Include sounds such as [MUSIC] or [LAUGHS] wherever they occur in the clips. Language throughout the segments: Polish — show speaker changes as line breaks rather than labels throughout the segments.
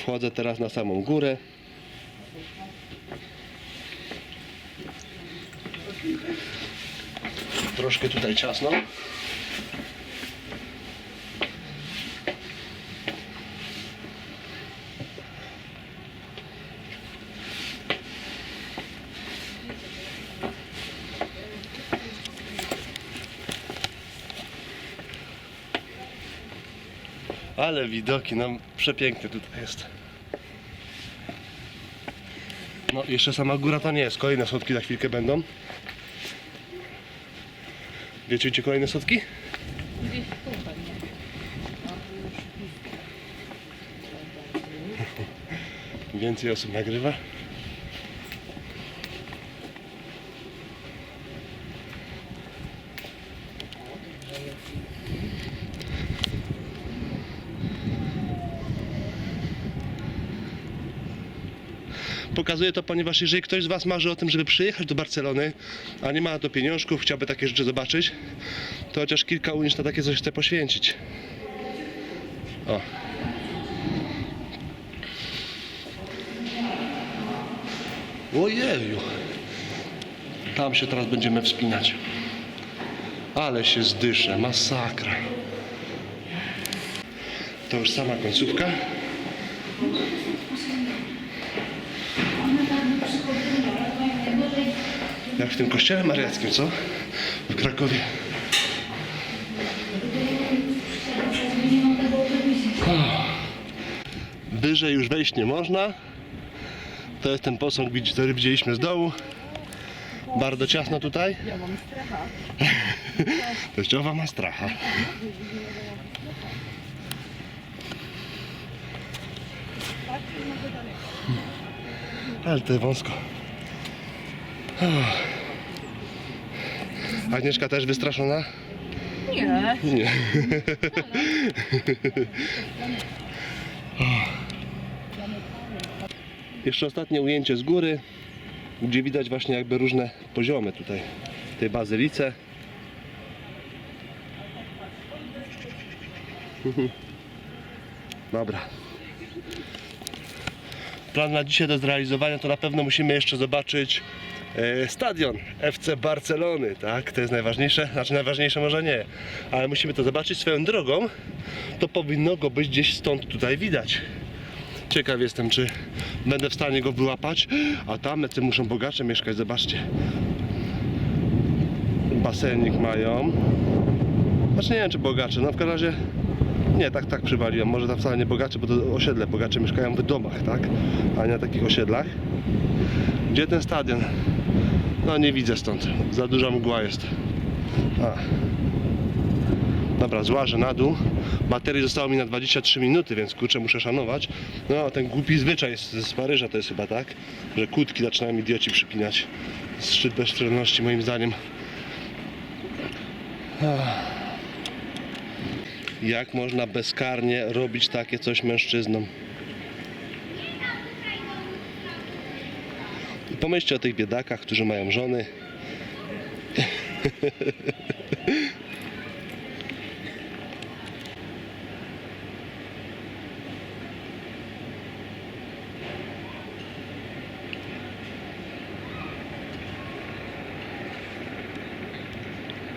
Wchodzę teraz na samą górę. Troszkę tutaj ciasno. Ale widoki, no przepiękne tutaj jest. No jeszcze sama góra to nie jest. Kolejne schodki za chwilkę będą. Wiecie gdzie kolejne?
Gdzieś tu.
Więcej osób nagrywa. Pokazuję to, ponieważ jeżeli ktoś z Was marzy o tym, żeby przyjechać do Barcelony, a nie ma na to pieniążków, chciałby takie rzeczy zobaczyć, to chociaż kilka ujęć na takie coś chce poświęcić. O. Ojeju. Tam się teraz będziemy wspinać. Ale się zdyszę, masakra. To już sama końcówka. Jak w tym kościele mariackim, co? W Krakowie. Wyżej już wejść nie można. To jest ten posąg, który widzieliśmy z dołu. Bardzo ciasno tutaj.
Ja mam stracha. [LAUGHS]
Teściowa ma stracha. Ale to wąsko. Agnieszka też wystraszona?
Nie.
Nie. [LAUGHS] Jeszcze ostatnie ujęcie z góry, gdzie widać właśnie jakby różne poziomy tutaj tej bazylice. [LAUGHS] Dobra. Plan na dzisiaj do zrealizowania to na pewno musimy jeszcze zobaczyć stadion FC Barcelony, tak? To jest najważniejsze, znaczy najważniejsze może nie, ale musimy to zobaczyć swoją drogą. To powinno go być gdzieś stąd tutaj widać. Ciekaw jestem, czy będę w stanie go wyłapać. A tam ty muszą bogacze mieszkać, zobaczcie. Basenik mają. Znaczy nie wiem, czy bogacze, no w każdym razie nie, tak, tak przywaliłem. Może tam wcale nie bogacze, bo to osiedle. Bogacze mieszkają w domach, tak? A nie na takich osiedlach. Gdzie ten stadion? No nie widzę stąd. Za duża mgła jest. A. Dobra, złażę na dół. Baterii zostało mi na 23 minuty, więc kurczę muszę szanować. No ten głupi zwyczaj z, z Paryża to jest chyba tak, że kłódki zaczynają idioci przypinać. Szczyt bezstronności moim zdaniem. Jak można bezkarnie robić takie coś mężczyznom? Pomyślcie o tych biedakach, którzy mają żony.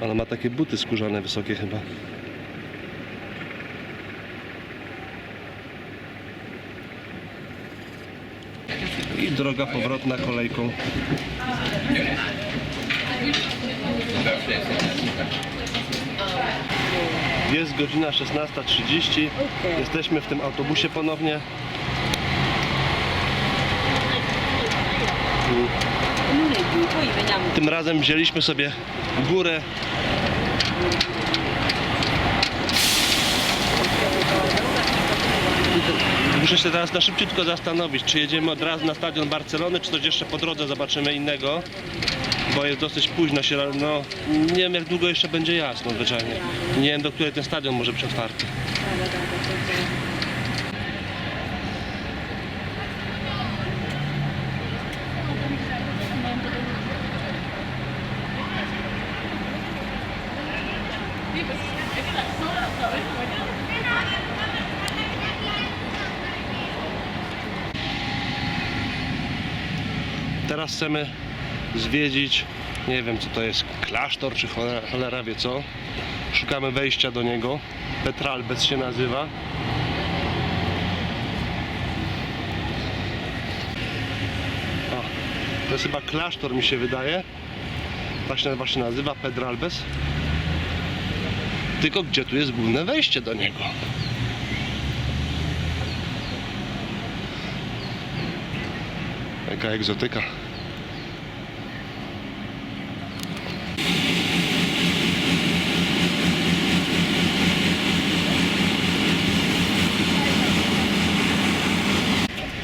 Ale ma takie buty skórzane wysokie chyba. Droga powrotna kolejką. Jest godzina 16.30. Jesteśmy w tym autobusie ponownie. Tym razem wzięliśmy sobie górę. Muszę się teraz na szybciutko zastanowić, czy jedziemy od razu na stadion Barcelony, czy coś jeszcze po drodze zobaczymy innego. Bo jest dosyć późno się, no nie wiem jak długo jeszcze będzie jasno zwyczajnie. Nie wiem do której ten stadion może być otwarty. Teraz chcemy zwiedzić, nie wiem co to jest, klasztor czy cholera, wie co. Szukamy wejścia do niego. Petralbes się nazywa. O, to jest chyba klasztor mi się wydaje. Tak się właśnie nazywa Pedralbes. Tylko gdzie tu jest główne wejście do niego? Jaka egzotyka.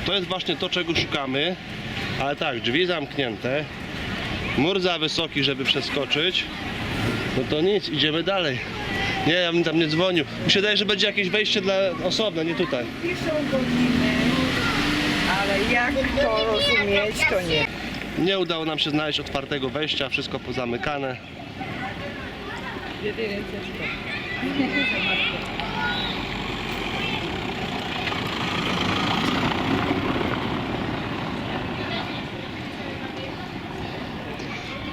To jest właśnie to, czego szukamy. Ale tak, drzwi zamknięte. Mur za wysoki, żeby przeskoczyć. No to nic, idziemy dalej. Nie, ja bym tam nie dzwonił. Mi się wydaje, że będzie jakieś wejście dla osobne, nie tutaj.
Piszą godziny, ale jak to rozumieć, to nie.
Nie udało nam się znaleźć otwartego wejścia, wszystko pozamykane.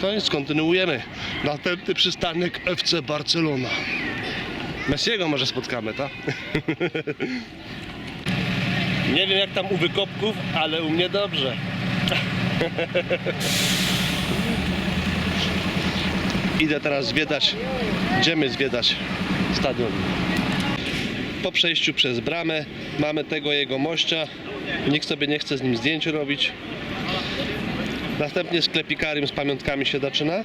To nic, kontynuujemy. Następny przystanek FC Barcelona. Messiego może spotkamy, tak? [LAUGHS] Nie wiem jak tam u wykopków, ale u mnie dobrze. [LAUGHS] Idę teraz zwiedzać, idziemy zwiedzać stadion. Po przejściu przez bramę mamy tego jego mościa. Nikt sobie nie chce z nim zdjęć robić. Następnie sklepikarium z pamiątkami się zaczyna.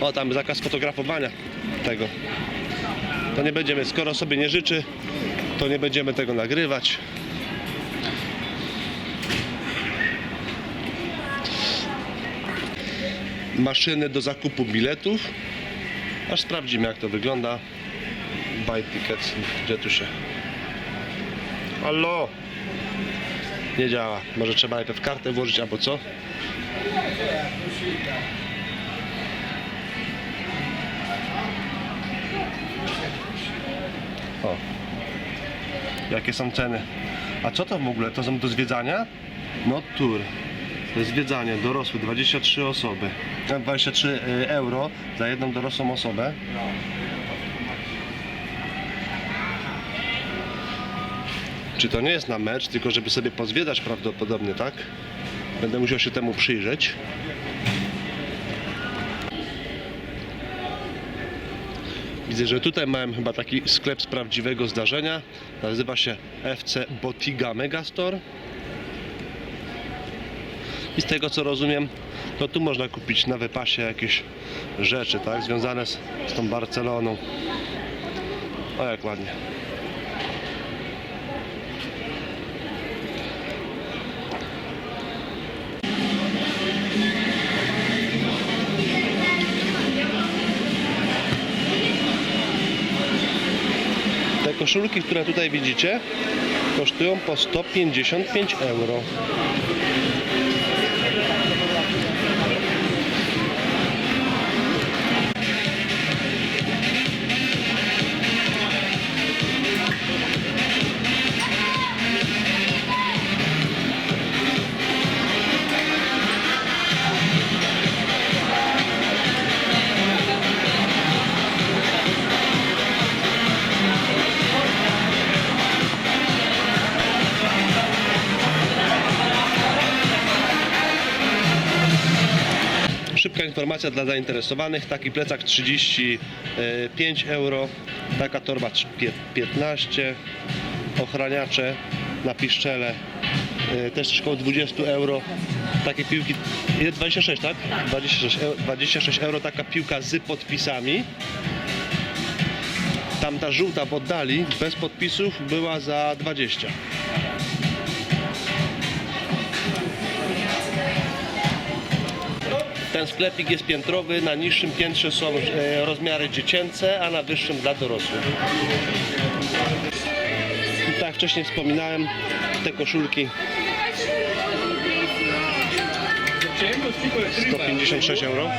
O, tam zakaz fotografowania tego. To nie będziemy, skoro sobie nie życzy, to nie będziemy tego nagrywać. Maszyny do zakupu biletów. Aż sprawdzimy jak to wygląda. Buy tickets. Gdzie tu się? Allo! Nie działa. Może trzeba najpierw kartę włożyć albo co? Jakie są ceny? A co to w ogóle? To są do zwiedzania? No tour. To jest zwiedzanie dorosły, 23 osoby. E, 23 euro za jedną dorosłą osobę. Czy to nie jest na mecz, tylko żeby sobie pozwiedzać prawdopodobnie, tak? Będę musiał się temu przyjrzeć. Widzę, że tutaj mają chyba taki sklep z prawdziwego zdarzenia. Nazywa się FC Botiga Megastore. I z tego co rozumiem, to tu można kupić na wypasie jakieś rzeczy, tak? Związane z, z tą Barceloną. O jak ładnie. Koszulki, które tutaj widzicie, kosztują po 155 euro. Informacja dla zainteresowanych. Taki plecak 35 euro, taka torba pie- 15, ochraniacze na piszczele e, też około 20 euro. Takie piłki, ile? 26, tak? 26, euro, 26 euro taka piłka z podpisami. Tamta żółta w oddali, bez podpisów, była za 20. Ten sklepik jest piętrowy, na niższym piętrze są e, rozmiary dziecięce, a na wyższym dla dorosłych. I tak jak wcześniej wspominałem, te koszulki 156 euro.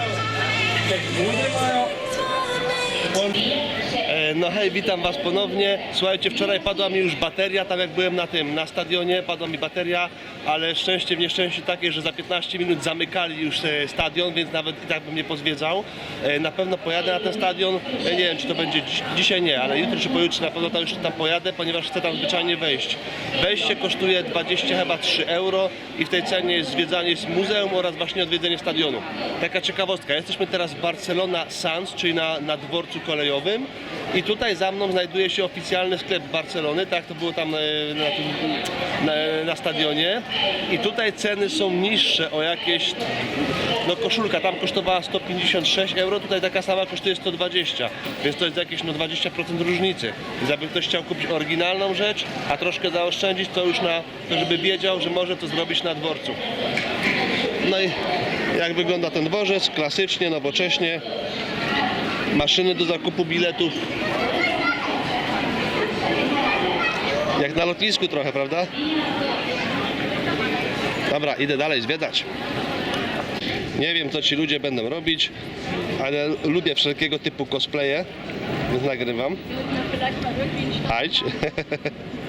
No hej, witam Was ponownie. Słuchajcie, wczoraj padła mi już bateria, tam jak byłem na tym, na stadionie, padła mi bateria, ale szczęście w nieszczęściu takie, że za 15 minut zamykali już e, stadion, więc nawet i tak bym nie pozwiedzał. E, Na pewno pojadę na ten stadion, E, nie wiem czy to będzie dzisiaj nie, ale jutro czy pojutrze na pewno tam już tam pojadę, ponieważ chcę tam zwyczajnie wejść. Wejście kosztuje 20 chyba 3 euro i w tej cenie jest zwiedzanie z muzeum oraz właśnie odwiedzenie stadionu. Taka ciekawostka, jesteśmy teraz w Barcelona Sans, czyli na, na dworcu kolejowym i tutaj za mną znajduje się oficjalny sklep Barcelony, tak to było tam e, na, na, na stadionie i tutaj ceny są niższe o jakieś no koszulka tam kosztowała 156 euro, tutaj taka sama kosztuje 120, więc to jest jakieś no 20% różnicy. Więc jakby ktoś chciał kupić oryginalną rzecz, a troszkę zaoszczędzić, to już na to, żeby wiedział, że może to zrobić na dworcu. No i jak wygląda ten dworzec? Klasycznie, nowocześnie. Maszyny do zakupu biletów. Jak na lotnisku trochę, prawda? Dobra, idę dalej zwiedzać. Nie wiem, co ci ludzie będą robić, ale lubię wszelkiego typu cosplaye, więc nagrywam. Hajdź. [LAUGHS]